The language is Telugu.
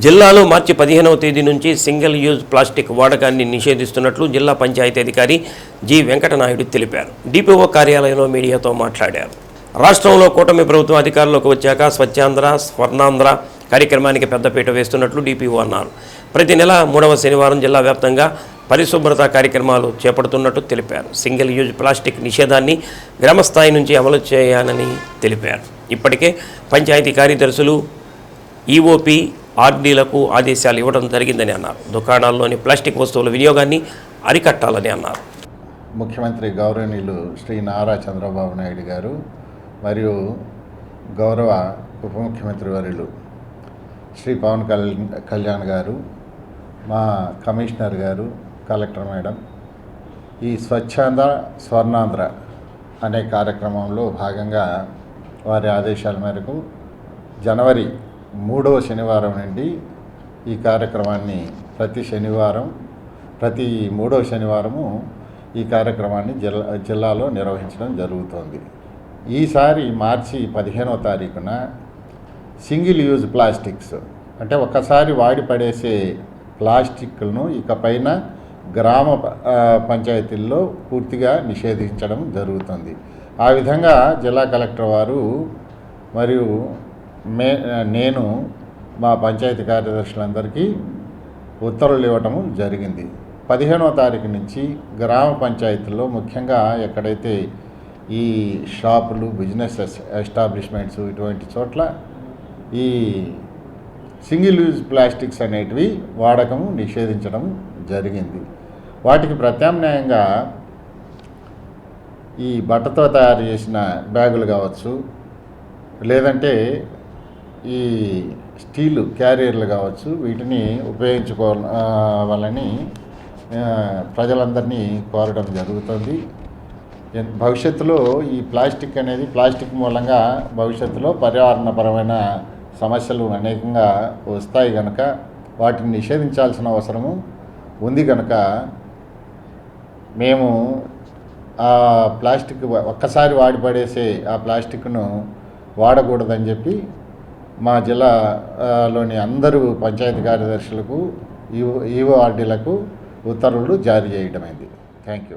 జిల్లాలో మార్చి పదిహేనవ తేదీ నుంచి సింగిల్ యూజ్ ప్లాస్టిక్ వాడకాన్ని నిషేధిస్తున్నట్లు జిల్లా పంచాయతీ అధికారి జి వెంకటనాయుడు తెలిపారు. డిపిఓ కార్యాలయంలో మీడియాతో మాట్లాడారు. రాష్ట్రంలో కూటమి ప్రభుత్వం అధికారంలోకి వచ్చాక స్వచ్ఛాంధ్ర స్వర్ణాంధ్ర కార్యక్రమానికి పెద్దపీట వేస్తున్నట్లు డిపిఓ అన్నారు. ప్రతి నెల మూడవ శనివారం జిల్లా వ్యాప్తంగా పరిశుభ్రత కార్యక్రమాలు చేపడుతున్నట్టు తెలిపారు. సింగిల్ యూజ్ ప్లాస్టిక్ నిషేధాన్ని గ్రామస్థాయి నుంచి అమలు చేయాలని తెలిపారు. ఇప్పటికే పంచాయతీ కార్యదర్శులు ఈఓపి ఆర్డీలకు ఆదేశాలు ఇవ్వడం జరిగిందని అన్నారు. దుకాణాల్లోని ప్లాస్టిక్ వస్తువుల వినియోగాన్ని అరికట్టాలని అన్నారు. ముఖ్యమంత్రి గౌరవనీయులు శ్రీ నారా చంద్రబాబు నాయుడు గారు మరియు గౌరవ ఉప ముఖ్యమంత్రి వర్యులు శ్రీ పవన్ కళ్యాణ్ కళ్యాణ్ గారు మా కమిషనర్ గారు కలెక్టర్ మేడం ఈ స్వచ్ఛాంధ్ర స్వర్ణాంధ్ర అనే కార్యక్రమంలో భాగంగా వారి ఆదేశాల మేరకు జనవరి మూడవ శనివారం నుండి ఈ కార్యక్రమాన్ని ప్రతి శనివారం ప్రతి మూడవ శనివారము ఈ కార్యక్రమాన్ని జిల్లా జిల్లాలో నిర్వహించడం జరుగుతోంది. ఈసారి మార్చి పదిహేనవ తారీఖున సింగిల్ యూజ్ ప్లాస్టిక్స్ అంటే ఒక్కసారి వాడి పడేసే ప్లాస్టిక్లను ఇకపైన గ్రామ పంచాయతీల్లో పూర్తిగా నిషేధించడం జరుగుతుంది. ఆ విధంగా జిల్లా కలెక్టర్ వారు మరియు మే నేను మా పంచాయతీ కార్యదర్శులందరికీ ఉత్తర్వులు ఇవ్వటము జరిగింది. పదిహేనవ తారీఖు నుంచి గ్రామ పంచాయతీల్లో ముఖ్యంగా ఎక్కడైతే ఈ షాపులు బిజినెస్ ఎస్టాబ్లిష్మెంట్స్ ఇటువంటి చోట్ల ఈ సింగిల్ యూజ్ ప్లాస్టిక్స్ అనేటివి వాడకము నిషేధించడం జరిగింది. వాటికి ప్రత్యామ్నాయంగా ఈ బట్టతో తయారు చేసిన బ్యాగులు కావచ్చు లేదంటే ఈ స్టీలు క్యారియర్లు కావచ్చు వీటిని ఉపయోగించుకోవాలని ప్రజలందరినీ కోరడం జరుగుతుంది. భవిష్యత్తులో ఈ ప్లాస్టిక్ అనేది ప్లాస్టిక్ మూలంగా భవిష్యత్తులో పర్యావరణపరమైన సమస్యలు అనేకంగా వస్తాయి కనుక వాటిని నిషేధించాల్సిన అవసరము ఉంది కనుక మేము ఆ ప్లాస్టిక్ ఒక్కసారి వాడి పడేసే ఆ ప్లాస్టిక్ను వాడకూడదని చెప్పి మా జిల్లాలోని అందరూ పంచాయతీ కార్యదర్శులకు ఈవో ఈఓఆర్డీలకు ఉత్తర్వులు జారీ చేయడమైంది థ్యాంక్ యూ